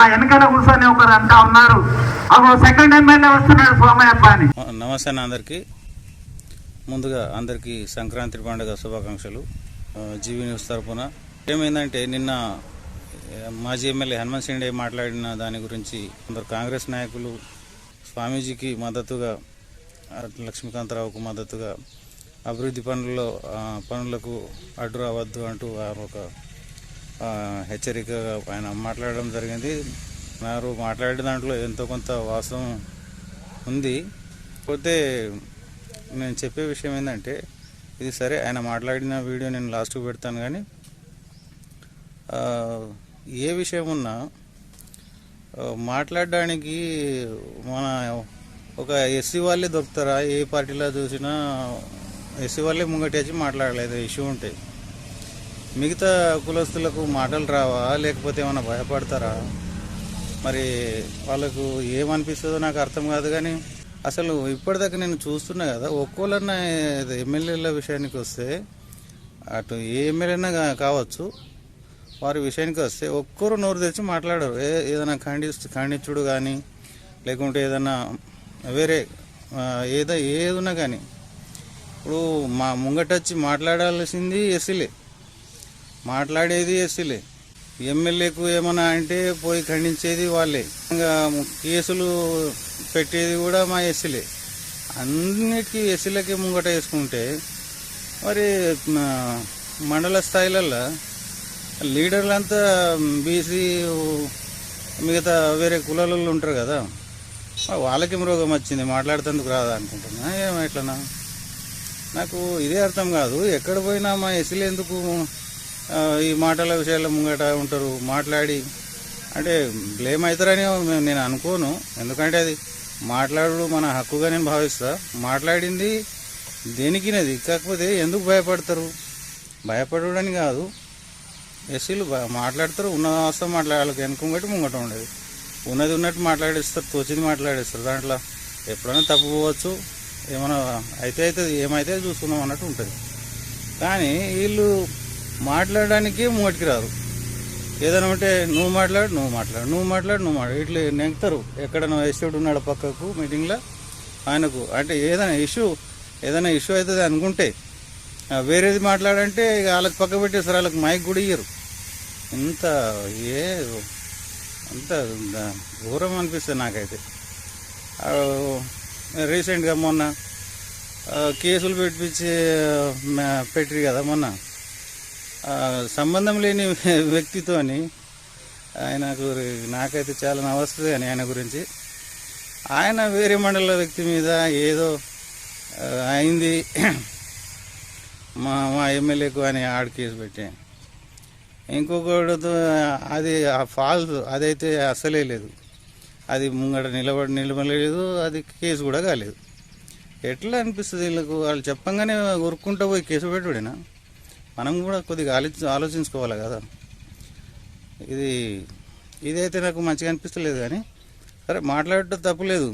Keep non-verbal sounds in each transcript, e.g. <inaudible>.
ఆ వెనకాల కూర్చొని ఒకరు అంటా ఉన్నారు. అగో సెకండ్ ఎమ్మెల్యే వస్తున్నాడు సోమయ్యప్ప అని. నమస్తే అందరికీ. ముందుగా అందరికీ సంక్రాంతి పండుగ శుభాకాంక్షలు. జీవి జీవీ న్యూస్ తరఫున ఏమైందంటే నిన్న మాజీ ఎమ్మెల్యే హనుమంత్ సిండే మాట్లాడిన దాని గురించి కొందరు కాంగ్రెస్ నాయకులు స్వామీజీకి మద్దతుగా లక్ష్మీకాంతరావుకు మద్దతుగా అభివృద్ధి పనుల్లో పనులకు అడ్డు రావద్దు అంటూ వారు ఒక ఆ, హెచ్చరికగా ఆయన మాట్లాడడం జరిగింది. నారు మాట్లాడే దాంట్లో ఎంతో కొంత వాస్తవం ఉంది. పోతే నేను చెప్పే విషయం ఏంటంటే ఇది సరే ఆయన మాట్లాడిన వీడియో నేను లాస్ట్కి పెడతాను కానీ ఏ విషయం ఉన్నా మాట్లాడడానికి మన ఒక ఎస్సీ వాళ్ళే దొరుకుతారా? ఏ పార్టీలో చూసినా ఎస్సీ వాళ్ళే ముంగటేసి మాట్లాడలేదు ఇష్యూ ఉంటాయి మిగతా కులస్తులకు మాటలు రావా? లేకపోతే ఏమైనా భయపడతారా? మరి వాళ్ళకు ఏమనిపిస్తుందో నాకు అర్థం కాదు కానీ అసలు ఇప్పటిదాకా నేను చూస్తున్నా కదా ఒక్కోళ్ళన్న ఎమ్మెల్యేల విషయానికి వస్తే అటు ఏ ఎమ్మెల్యేనా కావచ్చు వారి విషయానికి వస్తే ఒక్కరు నోరు తెచ్చి మాట్లాడరు. ఏ ఏదైనా ఖండి ఖండించుడు కానీ లేకుంటే ఏదైనా వేరే ఏదో ఏదున్నా కానీ. ఇప్పుడు మా ముంగట వచ్చి మాట్లాడాల్సింది ఎస్సీలే. మాట్లాడేది ఎస్సీలే. ఎమ్మెల్యేకు ఏమన్నా అంటే పోయి ఖండించేది వాళ్ళే. ఇంకా కేసులు పెట్టేది కూడా మా ఎస్సీలే. అన్నిటికీ ఎస్సీలకే ముంగట వేసుకుంటే మరి మండల స్థాయిలలో లీడర్లంతా బీసీ మిగతా వేరే కులాలలో ఉంటారు కదా వాళ్ళకి రోగం వచ్చింది. మాట్లాడుతందుకు రాదా అనుకుంటున్నా? ఏమో ఎట్లనా నాకు ఇదే అర్థం కాదు. ఎక్కడ పోయినా మా ఎస్సీలు ఎందుకు ఈ మాటల విషయాల్లో ముంగట ఉంటారు మాట్లాడి. అంటే బ్లేమ్ అవుతారని నేను అనుకోను. ఎందుకంటే అది మాట్లాడు మన హక్కుగా నేను భావిస్తా. మాట్లాడింది దేనికినది? కాకపోతే ఎందుకు భయపడతారు? భయపడని కాదు. ఎస్సీలు మాట్లాడతారు ఉన్న అవసరం మాట్లాడాలి వెనుకొంగటి ముంగట ఉండేది. ఉన్నది ఉన్నట్టు మాట్లాడేస్తారు తోచింది మాట్లాడేస్తారు. దాంట్లో ఎప్పుడైనా తప్పు పోవచ్చు ఏమైనా అయితే అవుతుంది ఏమైతే చూసుకుందాం అన్నట్టు ఉంటుంది. కానీ వీళ్ళు మాట్లాడడానికి మూటికి రారు. ఏదైనా ఉంటే నువ్వు మాట్లాడు నువ్వు మాట్లాడు నువ్వు మాట్లాడు నువ్వు మాట్లాడు. ఇట్లా నెంగుతారు ఎక్కడ ఎస్టేట్ ఉన్నాడు పక్కకు మీటింగ్లో? ఆయనకు. అంటే ఏదైనా ఇష్యూ ఏదైనా ఇష్యూ అవుతుంది అనుకుంటే వేరేది మాట్లాడంటే ఇక వాళ్ళకి పక్క పెట్టేస్తారు వాళ్ళకి మైక్ కూడా ఇయ్యరు. ఇంత ఏ అంత ఘోరం అనిపిస్తుంది నాకైతే. రీసెంట్గా మొన్న కేసులు పెట్టించి పెట్టిరు కదా మొన్న. సంబంధం లేని <laughs> వ్యక్తితోని ఆయనకు నాకైతే చాలా నవస్తుంది అని ఆయన గురించి. ఆయన వేరే మండల వ్యక్తి మీద ఏదో అయింది. <clears throat> మా మా ఎమ్మెల్యేకు అని ఆడ కేసు పెట్టాను. ఇంకొకటితో అది ఆ ఫాల్స్ అదైతే అసలే లేదు. అది ముంగట నిలబడి నిలబడలేదు అది కేసు కూడా కాలేదు. ఎట్లా అనిపిస్తుంది వీళ్ళకు? వాళ్ళు చెప్పంగానే ఉరుక్కుంటూ పోయి కేసు పెట్టుడేనా మనం కూడా కొద్దిగా ఆలోచి ఆలోచించుకోవాలి కదా. ఇది ఇదైతే నాకు మంచిగా అనిపిస్తలేదు కానీ సరే మాట్లాడటం తప్పులేదు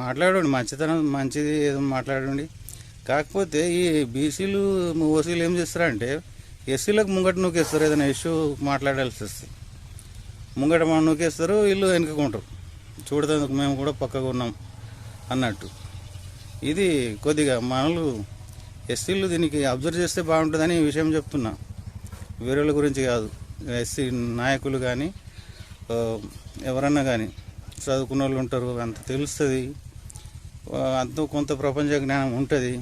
మాట్లాడండి మంచితనం మంచిది ఏదో మాట్లాడండి. కాకపోతే ఈ బీసీలు ఓసీలు ఏం చేస్తారంటే ఎస్సీలకు ముంగట నూకేస్తారు ఏదైనా ఇష్యూ మాట్లాడాల్సి వస్తుంది ముంగట మనం నూకేస్తారు వీళ్ళు వెనుకుంటారు చూడటానికి మేము కూడా పక్కగా ఉన్నాం అన్నట్టు. ఇది కొద్దిగా మనలు ఎస్సీలు దీనికి అబ్జర్వ్ చేస్తే బాగుంటుందని ఈ విషయం చెప్తున్నా. వేరేల గురించి కాదు. ఎస్సీ నాయకులు కానీ ఎవరన్నా కానీ చదువుకున్న వాళ్ళు ఉంటారు అంత తెలుస్తుంది. అంత కొంత ప్రపంచ జ్ఞానం ఉంటుంది.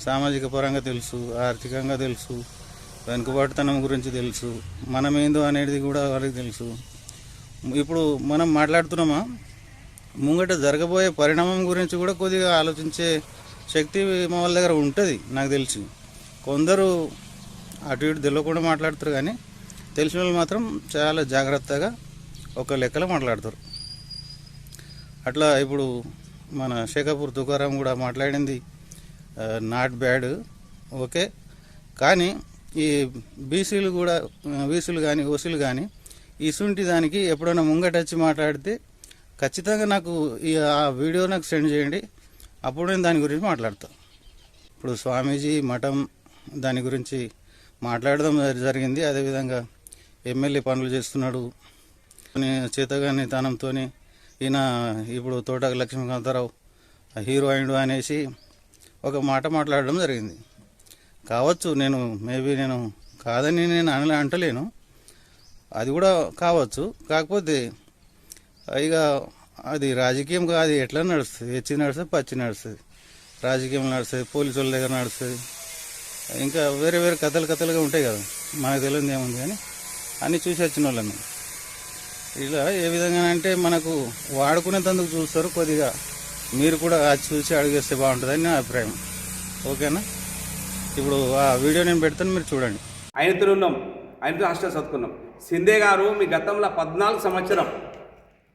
సామాజిక పరంగా తెలుసు ఆర్థికంగా తెలుసు వెనుకబాటుతనం గురించి తెలుసు మనమేందో అనేది కూడా వాళ్ళకి తెలుసు. ఇప్పుడు మనం మాట్లాడుతున్నామా? ముంగట జరగబోయే పరిణామం గురించి కూడా కొద్దిగా ఆలోచించే శక్తి మా వాళ్ళ దగ్గర ఉంటుంది నాకు తెలిసి. కొందరు అటు ఇటు తెలియకుండా మాట్లాడతారు కానీ తెలిసిన వాళ్ళు మాత్రం చాలా జాగ్రత్తగా ఒక లెక్కలో మాట్లాడతారు. అట్లా ఇప్పుడు మన శేఖపూర్ తుకారాం కూడా మాట్లాడింది నాట్ బ్యాడ్ ఓకే. కానీ ఈ బీసీలు కూడా బీసీలు కానీ ఓసీలు కానీ ఇసుంటి దానికి ఎప్పుడైనా ముంగట వచ్చి మాట్లాడితే ఖచ్చితంగా నాకు ఈ ఆ వీడియో నాకు సెండ్ చేయండి. అప్పుడు నేను దాని గురించి మాట్లాడతాను ఇప్పుడు స్వామీజీ మఠం దాని గురించి మాట్లాడడం జరిగింది. అదేవిధంగా ఎమ్మెల్యే పనులు చేస్తున్నాడు. చేతగాని తనంతో ఈయన ఇప్పుడు తోటకు లక్ష్మీకాంతారావు హీరో అయిండు అనేసి ఒక మాట మాట్లాడడం జరిగింది. కావచ్చు నేను మేబీ నేను కాదని నేను అనలే అంటలేను. అది కూడా కావచ్చు. కాకపోతే ఇక అది రాజకీయం కాదు ఎట్లా నడుస్తుంది? ఎచ్చి నడుస్తుంది పచ్చి నడుస్తుంది. రాజకీయం నడుస్తుంది పోలీసు వాళ్ళ దగ్గర నడుస్తుంది. ఇంకా వేరే వేరే కథలు కథలుగా ఉంటాయి కదా. మనకు తెలియదు ఏముంది కానీ అన్నీ చూసి వచ్చిన వాళ్ళని. ఇలా ఏ విధంగా అంటే మనకు వాడుకునేందుకు చూస్తారు కొద్దిగా. మీరు కూడా అది చూసి అడిగేస్తే బాగుంటుందని నా అభిప్రాయం. ఓకేనా? ఇప్పుడు ఆ వీడియో నేను పెడతాను మీరు చూడండి. ఆయనతో ఉన్నాం ఆయనతో హాస్టల్ చదువుకున్నాం. సిందే గారు మీ గతంలో పద్నాలుగు సంవత్సరం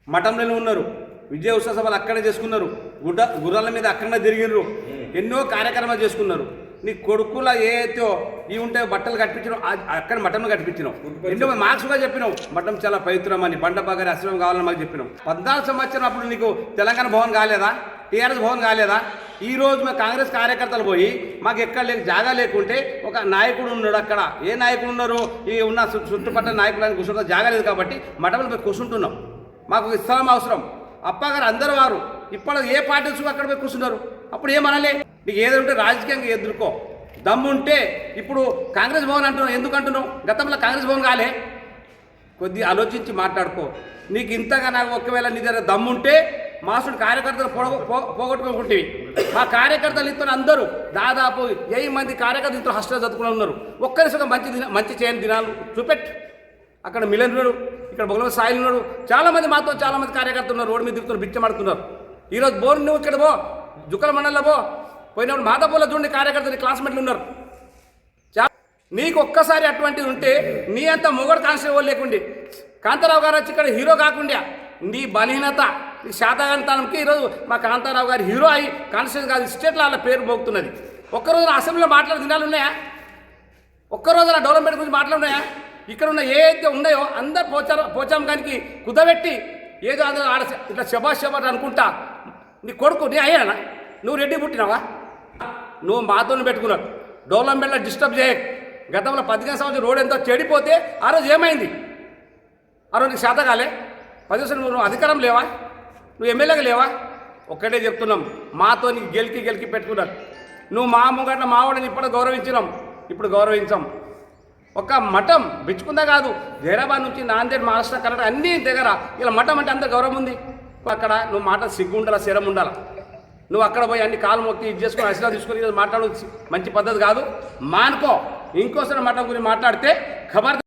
మఠంలోనే ఉన్నారు. విజయ ఉత్సవ సభలు అక్కడే చేసుకున్నారు. గుడ్డ గుర్రాల మీద అక్కడనే తిరిగిర్రు. ఎన్నో కార్యక్రమాలు చేసుకున్నారు. నీ కొడుకుల ఏతో ఇవి ఉంటే బట్టలు కట్టించినావు అక్కడ మఠంలో కట్టించినావు. ఎన్నో మార్క్స్ కూడా చెప్పినావు. మఠం చాలా పవిత్రం అని బండ బాగారి ఆశ్రమం కావాలని మాకు చెప్పినావు. పద్నాలుగు సంవత్సరం అప్పుడు నీకు తెలంగాణ భవన్ కాలేదా? టీఆర్ఎస్ భవన్ కాలేదా? ఈ రోజు మా కాంగ్రెస్ కార్యకర్తలు పోయి మాకు ఎక్కడ లేక జాగా లేకుంటే ఒక నాయకుడు ఉన్నాడు అక్కడ. ఏ నాయకుడు ఉన్నారు? ఈ ఉన్న చు- చుట్టుపక్కల నాయకులని కూర్చుంటే జాగా లేదు కాబట్టి మఠంలో పోయి కూర్చుంటున్నాం. మాకు స్థలం అవసరం. అప్పగారు అందరు వారు. ఇప్పుడు ఏ పార్టీస్ అక్కడ పోయి కూర్చున్నారు అప్పుడు ఏమనలే నీకు ఏదో ఉంటే రాజకీయంగా ఎదుర్కో దమ్ముంటే ఇప్పుడు కాంగ్రెస్ భవన్ అంటున్నావు. ఎందుకు అంటున్నావు? గతంలో కాంగ్రెస్ భవన్ కాలే. కొద్ది ఆలోచించి మాట్లాడుకో. నీకు ఇంతగా నాకు ఒకవేళ నీ దగ్గర దమ్ముంటే మాసుడు కార్యకర్తలు పొడగ- పో- మా కార్యకర్తలు ఇద్దరు అందరూ దాదాపు ఏ మంది కార్యకర్తలు ఇద్దరు హస్టల్ చదువుకుని ఉన్నారు. ఒక్కరి మంచి దిన మంచి చేయని దినాలు చూపెట్టు. అక్కడ మిలన్ ఉన్నాడు ఇక్కడ బొగల సాయిల్ ఉన్నాడు. చాలామంది మాతో చాలామంది కార్యకర్తలు ఉన్నారు రోడ్డు మీద తిరుగుతున్నారు బిచ్చమాడుతున్నారు. ఈరోజు బోర్ నువ్వు ఇక్కడ పో జుక్కల మండలంలో పో. పోయినప్పుడు మాతాపూర్లో చూడండి కార్యకర్తలు క్లాస్మేట్లు ఉన్నారు. చా- నీకు ఒక్కసారి అటువంటిది ఉంటే నీ అంత మొగడు కానిస్టేబుల్ లేకుండే. కాంతారావు గారు వచ్చి ఇక్కడ హీరో కాకుండా. నీ బలహీనత నీ శాతగానితనంకి ఈరోజు మా కాంతారావు గారు హీరో అయి కానిస్టేబుల్ కాదు స్టేట్లో వాళ్ళ పేరు మోగుతున్నది. ఒక్కరోజు అసెంబ్లీలో మాట్లాడే దినాలు ఉన్నాయా? ఒక్కరోజు నా డెవలప్మెంట్ గురించి మాట్లాడున్నాయా? ఇక్కడ ఉన్న ఏ అయితే ఉన్నాయో అందరు పోచారం పోచాంగానికి కుదబెట్టి ఏదో అందరూ ఆడ ఇట్లా శబాష్ శబాష్ అనుకుంటా. నీ కొడుకు నీ అయ్యానా నువ్వు రెడ్డి పుట్టినావా? నువ్వు మాతోని పెట్టుకున్నావు. డెవలప్మెంట్లో డిస్టర్బ్ చేయ. గతంలో పదిహేను సంవత్సరం రోడ్ ఎంతో చెడిపోతే ఆ రోజు ఏమైంది? ఆ రోజు నీకు శాత కాలే? పది సంవత్సరం నువ్వు అధికారం లేవా? నువ్వు ఎమ్మెల్యేగా లేవా? ఒక్కటే చెప్తున్నాం. మాతో నీకు గెలికి గెలికి పెట్టుకున్నావు నువ్వు మా ముంగట మావాడిని ఇప్పుడు గౌరవించినాం. ఇప్పుడు గౌరవించాం. ఒక మఠం బిచ్చుకుందా కాదు. హైదరాబాద్ నుంచి నాందేడ్ మహారాష్ట్ర కర్ణాటక అన్ని దగ్గర. ఇలా మఠం అంటే అంత గౌరవం ఉంది. అక్కడ నువ్వు మాట సిగ్గు ఉండాలా శరం ఉండాలా నువ్వు అక్కడ పోయి అన్ని కాలు మొక్కి ఇది చేసుకుని అసలు తీసుకుని మాట్లాడవచ్చు మాట్లాడు మంచి పద్ధతి కాదు. మానుకో. ఇంకోసారి మఠం గురించి మాట్లాడితే ఖబర్